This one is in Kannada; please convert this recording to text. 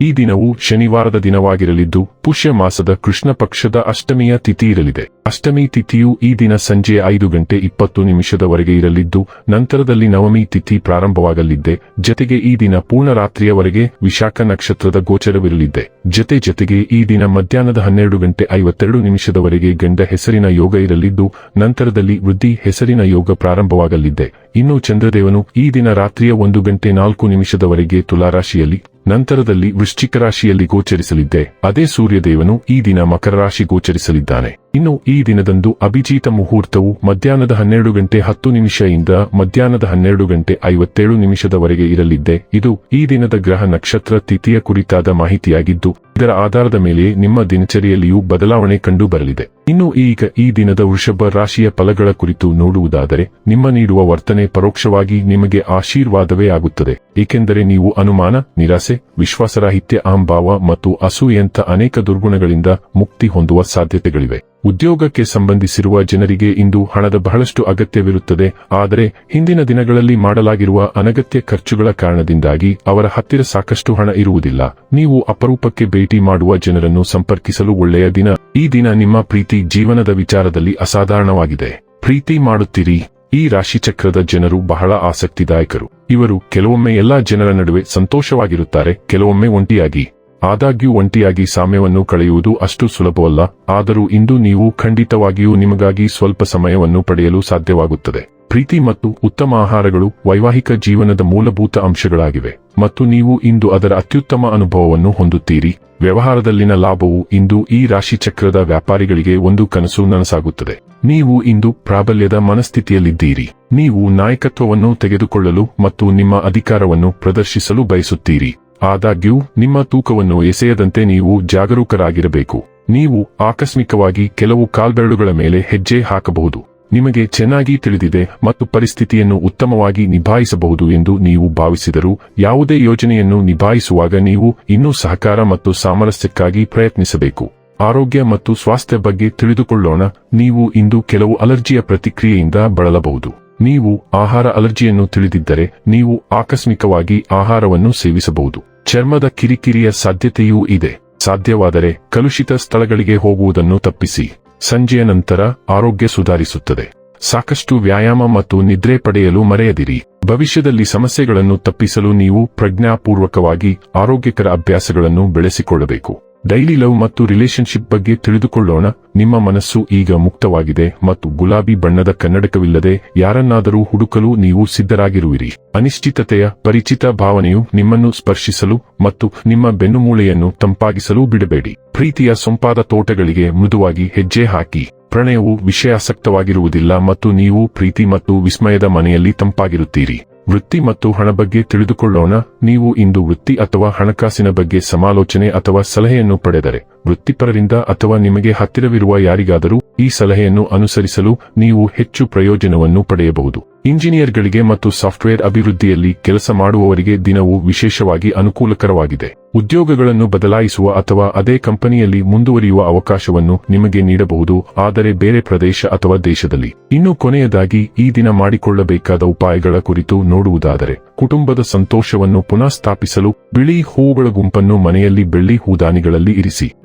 ಈ ದಿನವು ಶನಿವಾರದ ದಿನವಾಗಿರಲಿದ್ದು ಪುಷ್ಯ ಮಾಸದ ಕೃಷ್ಣ ಪಕ್ಷದ ಅಷ್ಟಮಿಯ ತಿಥಿ ಇರಲಿದೆ. ಅಷ್ಟಮಿ ತಿಥಿಯು ಈ ದಿನ ಸಂಜೆ ಐದು ಗಂಟೆ ಇಪ್ಪತ್ತು ನಿಮಿಷದವರೆಗೆ ಇರಲಿದ್ದು, ನಂತರದಲ್ಲಿ ನವಮಿ ತಿಥಿ ಪ್ರಾರಂಭವಾಗಲಿದ್ದೆ. ಜತೆಗೆ ಈ ದಿನ ಪೂರ್ಣ ರಾತ್ರಿಯವರೆಗೆ ವಿಶಾಖ ನಕ್ಷತ್ರದ ಗೋಚರವಿರಲಿದೆ ಜತೆ ಜತೆಗೆ ಈ ದಿನ ಮಧ್ಯಾಹ್ನದ ಹನ್ನೆರಡು ಗಂಟೆ ಐವತ್ತೆರಡು ನಿಮಿಷದವರೆಗೆ ಗಂಡ ಹೆಸರಿನ ಯೋಗ ಇರಲಿದ್ದು, ನಂತರದಲ್ಲಿ ವೃದ್ಧಿ ಹೆಸರಿನ ಯೋಗ ಪ್ರಾರಂಭವಾಗಲಿದೆ ಇನ್ನು ಚಂದ್ರದೇವನು ಈ ದಿನ ರಾತ್ರಿಯ ಒಂದು ಗಂಟೆ ನಾಲ್ಕು ನಿಮಿಷದವರೆಗೆ ತುಲಾರಾಶಿಯಲ್ಲಿ ನಂತರದಲ್ಲಿ ವೃಶ್ಚಿಕ ರಾಶಿಯಲ್ಲಿ ಗೋಚರಿಸಲಿದ್ದೆ. ಅದೇ ಸೂರ್ಯದೇವನು ಈ ದಿನ ಮಕರ ರಾಶಿ ಗೋಚರಿಸಲಿದ್ದಾನೆ. ಇನ್ನು ಈ ದಿನದಂದು ಅಭಿಜಿತ ಮುಹೂರ್ತವು ಮಧ್ಯಾಹ್ನದ ಹನ್ನೆರಡು ಗಂಟೆ ಹತ್ತು ನಿಮಿಷದಿಂದ ಮಧ್ಯಾಹ್ನದ ಹನ್ನೆರಡು ಗಂಟೆ ಐವತ್ತೇಳು ನಿಮಿಷದವರೆಗೆ ಇರಲಿದ್ದೆ. ಇದು ಈ ದಿನದ ಗ್ರಹ ನಕ್ಷತ್ರ ತಿಥಿಯ ಕುರಿತಾದ ಮಾಹಿತಿಯಾಗಿದ್ದು, ಇದರ ಆಧಾರದ ಮೇಲೆ ನಿಮ್ಮ ದಿನಚರಿಯಲ್ಲಿಯೂ ಬದಲಾವಣೆ ಕಂಡು ಬರಲಿದೆ. ಇನ್ನು ಈಗ ಈ ದಿನದ ವೃಷಭ ರಾಶಿಯ ಫಲಗಳ ಕುರಿತು ನೋಡುವುದಾದರೆ, ನಿಮ್ಮ ನೀಡುವ ವರ್ತನೆ ಪರೋಕ್ಷವಾಗಿ ನಿಮಗೆ ಆಶೀರ್ವಾದವೇ ಆಗುತ್ತದೆ. ಏಕೆಂದರೆ ನೀವು ಅನುಮಾನ, ನಿರಾಸೆ, ವಿಶ್ವಾಸರಾಹಿತ್ಯ ಅಹಂಭಾವ ಮತ್ತು ಅಸೂಯಂತ ಅನೇಕ ದುರ್ಗುಣಗಳಿಂದ ಮುಕ್ತಿ ಹೊಂದುವ ಸಾಧ್ಯತೆಗಳಿವೆ. ಉದ್ಯೋಗಕ್ಕೆ ಸಂಬಂಧಿಸಿರುವ ಜನರಿಗೆ ಇಂದು ಹಣದ ಬಹಳಷ್ಟು ಅಗತ್ಯವಿರುತ್ತದೆ. ಆದರೆ, ಹಿಂದಿನ ದಿನಗಳಲ್ಲಿ ಮಾಡಲಾಗಿರುವ ಅನಗತ್ಯ ಖರ್ಚುಗಳ ಕಾರಣದಿಂದಾಗಿ ಅವರ ಹತ್ತಿರ ಸಾಕಷ್ಟು ಹಣ ಇರುವುದಿಲ್ಲ. ನೀವು ಅಪರೂಪಕ್ಕೆ ಭೇಟಿ ಮಾಡುವ ಜನರನ್ನು ಸಂಪರ್ಕಿಸಲು ಒಳ್ಳೆಯ ದಿನ. ಈ ದಿನ ನಿಮ್ಮ ಪ್ರೀತಿ ಜೀವನದ ವಿಚಾರದಲ್ಲಿ ಅಸಾಧಾರಣವಾಗಿದೆ. ಪ್ರೀತಿ ಮಾಡುತ್ತೀರಿ. ಈ ರಾಶಿಚಕ್ರದ ಜನರು ಬಹಳ ಆಸಕ್ತಿದಾಯಕರು. ಇವರು ಕೆಲವೊಮ್ಮೆ ಎಲ್ಲಾ ಜನರ ನಡುವೆ ಸಂತೋಷವಾಗಿರುತ್ತಾರೆ, ಕೆಲವೊಮ್ಮೆ ಒಂಟಿಯಾಗಿ. ಆದಾಗ್ಯೂ ಒಂಟಿಯಾಗಿ ಸಾಮ್ಯವನ್ನು ಕಳೆಯುವುದು ಅಷ್ಟು ಸುಲಭವಲ್ಲ, ಆದರೂ ಇಂದು ನೀವು ಖಂಡಿತವಾಗಿಯೂ ನಿಮಗಾಗಿ ಸ್ವಲ್ಪ ಸಮಯವನ್ನು ಪಡೆಯಲು ಸಾಧ್ಯವಾಗುತ್ತದೆ. ಪ್ರೀತಿ ಮತ್ತು ಉತ್ತಮ ಆಹಾರಗಳು ವೈವಾಹಿಕ ಜೀವನದ ಮೂಲಭೂತ ಅಂಶಗಳಾಗಿವೆ, ಮತ್ತು ನೀವು ಇಂದು ಅದರ ಅತ್ಯುತ್ತಮ ಅನುಭವವನ್ನು ಹೊಂದುತ್ತೀರಿ. ವ್ಯವಹಾರದಲ್ಲಿನ ಲಾಭವು ಇಂದು ಈ ರಾಶಿಚಕ್ರದ ವ್ಯಾಪಾರಿಗಳಿಗೆ ಒಂದು ಕನಸು ನನಸಾಗುತ್ತದೆ. ನೀವು ಇಂದು ಪ್ರಾಬಲ್ಯದ ಮನಸ್ಥಿತಿಯಲ್ಲಿದ್ದೀರಿ. ನೀವು ನಾಯಕತ್ವವನ್ನು ತೆಗೆದುಕೊಳ್ಳಲು ಮತ್ತು ನಿಮ್ಮ ಅಧಿಕಾರವನ್ನು ಪ್ರದರ್ಶಿಸಲು ಬಯಸುತ್ತೀರಿ. ಆದಾಗ್ಯೂ, ನಿಮ್ಮ ತೂಕವನ್ನು ಎಸೆಯದಂತೆ ನೀವು ಜಾಗರೂಕರಾಗಿರಬೇಕು. ನೀವು ಆಕಸ್ಮಿಕವಾಗಿ ಕೆಲವು ಕಾಲ್ಬೆರಳುಗಳ ಮೇಲೆ ಹೆಜ್ಜೆ ಹಾಕಬಹುದು. ನಿಮಗೆ ಚೆನ್ನಾಗಿ ತಿಳಿದಿದೆ ಮತ್ತು ಪರಿಸ್ಥಿತಿಯನ್ನು ಉತ್ತಮವಾಗಿ ನಿಭಾಯಿಸಬಹುದು ಎಂದು ನೀವು ಭಾವಿಸಿದರೂ, ಯಾವುದೇ ಯೋಜನೆಯನ್ನು ನಿಭಾಯಿಸುವಾಗ ನೀವು ಇನ್ನೂ ಸಹಕಾರ ಮತ್ತು ಸಾಮರಸ್ಯಕ್ಕಾಗಿ ಪ್ರಯತ್ನಿಸಬೇಕು. ಆರೋಗ್ಯ ಮತ್ತು ಸ್ವಾಸ್ಥ್ಯ ಬಗ್ಗೆ ತಿಳಿದುಕೊಳ್ಳೋಣ. ನೀವು ಇಂದು ಕೆಲವು ಅಲರ್ಜಿಯ ಪ್ರತಿಕ್ರಿಯೆಯಿಂದ ಬಳಲಬಹುದು. ನೀವು ಆಹಾರ ಅಲರ್ಜಿಯನ್ನು ತಿಳಿದಿದ್ದರೆ, ನೀವು ಆಕಸ್ಮಿಕವಾಗಿ ಆಹಾರವನ್ನು ಸೇವಿಸಬಹುದು. ಚರ್ಮದ ಕಿರಿಕಿರಿಯ ಸಾಧ್ಯತೆಯೂ ಇದೆ. ಸಾಧ್ಯವಾದರೆ ಕಲುಷಿತ ಸ್ಥಳಗಳಿಗೆ ಹೋಗುವುದನ್ನು ತಪ್ಪಿಸಿ. ಸಂಜೆಯ ನಂತರ ಆರೋಗ್ಯ ಸುಧಾರಿಸುತ್ತದೆ. ಸಾಕಷ್ಟು ವ್ಯಾಯಾಮ ಮತ್ತು ನಿದ್ರೆ ಪಡೆಯಲು ಮರೆಯದಿರಿ. ಭವಿಷ್ಯದಲ್ಲಿ ಸಮಸ್ಯೆಗಳನ್ನು ತಪ್ಪಿಸಲು ನೀವು ಪ್ರಜ್ಞಾಪೂರ್ವಕವಾಗಿ ಆರೋಗ್ಯಕರ ಅಭ್ಯಾಸಗಳನ್ನು ಬೆಳೆಸಿಕೊಳ್ಳಬೇಕು. ಡೈಲಿ ಲವ್ ಮತ್ತು ರಿಲೇಶನ್ಶಿಪ್ ಬಗ್ಗೆ ತಿಳಿದುಕೊಳ್ಳೋಣ. ನಿಮ್ಮ ಮನಸ್ಸು ಈಗ ಮುಕ್ತವಾಗಿದೆ ಮತ್ತು ಗುಲಾಬಿ ಬಣ್ಣದ ಕನ್ನಡಕವಿಲ್ಲದೆ ಯಾರನ್ನಾದರೂ ಹುಡುಕಲು ನೀವು ಸಿದ್ಧರಾಗಿರುವಿರಿ. ಅನಿಶ್ಚಿತತೆಯ, ಪರಿಚಿತ ಭಾವನೆಯು ನಿಮ್ಮನ್ನು ಸ್ಪರ್ಶಿಸಲು ಮತ್ತು ನಿಮ್ಮ ಬೆನ್ನುಮೂಳೆಯನ್ನು ತಂಪಾಗಿಸಲು ಬಿಡಬೇಡಿ. ಪ್ರೀತಿಯ ಸೊಂಪಾದ ತೋಟಗಳಿಗೆ ಮೃದುವಾಗಿ ಹೆಜ್ಜೆ ಹಾಕಿ. ಪ್ರಣಯವು ವಿಷಯಾಸಕ್ತವಾಗಿರುವುದಿಲ್ಲ ಮತ್ತು ನೀವು ಪ್ರೀತಿ ಮತ್ತು ವಿಸ್ಮಯದ ಮನೆಯಲ್ಲಿ ತಂಪಾಗಿರುತ್ತೀರಿ. ವೃತ್ತಿ ಮತ್ತು ಹಣ ಬಗ್ಗೆ ತಿಳಿದುಕೊಳ್ಳೋಣ. ನೀವು ಇಂದು ವೃತ್ತಿ ಅಥವಾ ಹಣಕಾಸಿನ ಬಗ್ಗೆ ಸಮಾಲೋಚನೆ ಅಥವಾ ಸಲಹೆಯನ್ನು ಪಡೆದರೆ. ವೃತ್ತಿಪರರಿಂದ ಅಥವಾ ನಿಮಗೆ ಹತ್ತಿರವಿರುವ ಯಾರಿಗಾದರೂ ಈ ಸಲಹೆಯನ್ನು ಅನುಸರಿಸಲು ನೀವು ಹೆಚ್ಚು ಪ್ರಯೋಜನವನ್ನು ಪಡೆಯಬಹುದು. ಇಂಜಿನಿಯರ್ಗಳಿಗೆ ಮತ್ತು ಸಾಫ್ಟ್ವೇರ್ ಅಭಿವೃದ್ಧಿಯಲ್ಲಿ ಕೆಲಸ ಮಾಡುವವರಿಗೆ ದಿನವು ವಿಶೇಷವಾಗಿ ಅನುಕೂಲಕರವಾಗಿದೆ. ಉದ್ಯೋಗಗಳನ್ನು ಬದಲಾಯಿಸುವ ಅಥವಾ ಅದೇ ಕಂಪನಿಯಲ್ಲಿ ಮುಂದುವರಿಯುವ ಅವಕಾಶವನ್ನು ನಿಮಗೆ ನೀಡಬಹುದು, ಆದರೆ ಬೇರೆ ಪ್ರದೇಶ ಅಥವಾ ದೇಶದಲ್ಲಿ. ಇನ್ನು ಕೊನೆಯದಾಗಿ, ಈ ದಿನ ಮಾಡಿಕೊಳ್ಳಬೇಕಾದ ಉಪಾಯಗಳ ಕುರಿತು ನೋಡುವುದಾದರೆ, ಕುಟುಂಬದ ಸಂತೋಷವನ್ನು ಪುನಃ ಸ್ಥಾಪಿಸಲು ಬಿಳಿ ಹೂವುಗಳ ಗುಂಪನ್ನು ಮನೆಯಲ್ಲಿ ಬೆಳ್ಳಿ ಹೂದಾನಿಗಳಲ್ಲಿ ಇರಿಸಿ.